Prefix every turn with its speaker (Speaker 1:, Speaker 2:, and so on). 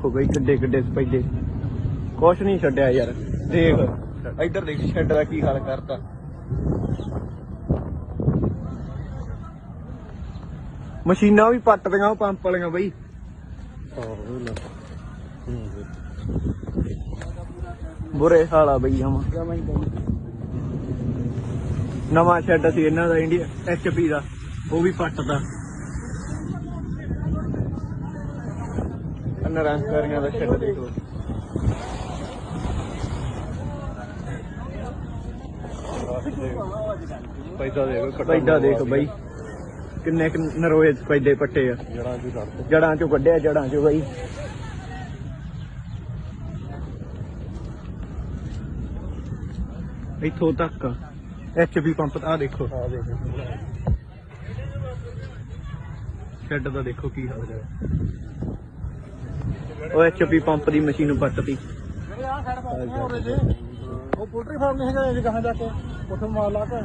Speaker 1: ਦੇਖੋ ਬਈ ਕਿੱਡੇ ਕਿੱਡੇ ਸਪੈਦੇ ਕੁਛ ਨਹੀਂ ਛੱਡਿਆ ਯਾਰ। ਦੇਖ, ਇੱਧਰ ਦੇਖ, ਸ਼ੈੱਡ ਦਾ ਕੀ ਹਾਲ ਕਰਤਾ। ਮਸ਼ੀਨਾਂ ਵੀ ਪੱਟਦੀਆਂ ਉਹ ਪੰਪ ਵਾਲੀਆਂ ਬਈ। ਬੁਰੇ ਹਾਲਾ ਬਈ ਜਮਾ ਨਵਾਂ ਸ਼ੈੱਡ ਸੀ ਇਹਨਾਂ ਦਾ, ਇੰਡੀਆ ਐਚਪੀ ਦਾ, ਉਹ ਵੀ ਪੱਟਦਾ ਨਰੰਕਾਰੀਆਂ ਦਾ ਦੇਖ ਪੈਦਾ ਦੇਖ ਬਈ। ਕਿੰਨੇ ਕੁ ਨਰੋਏ ਪੈਦੇ ਪੱਟੇ ਆ। ਜੜਾਂ ਚੋਂ ਕੱਢਿਆ ਜੜਾਂ ਚੋਂ ਬਈ। ਇੱਥੋਂ ਤੱਕ ਐਚਪੀ ਪੰਪ ਆ ਦੇਖੋ।
Speaker 2: ਆ ਦੇਖ
Speaker 1: ਸ਼ੈੱਡ ਦਾ ਦੇਖੋ ਕੀ ਹਾਲ ਹੈ। ਉਹ ਐਚਪੀ ਪੰਪ ਦੀ ਮਸ਼ੀਨ ਪੱਟਤੀ
Speaker 2: ਉਹ ਪੋਲਟਰੀ ਫਾਰਮ ਨਹੀਂ ਹੈਗਾ ਇਹ ਕਹਾਂ ਜਾ ਕੇ। ਉੱਥੇ ਮਾਲ ਲਾ ਕੇ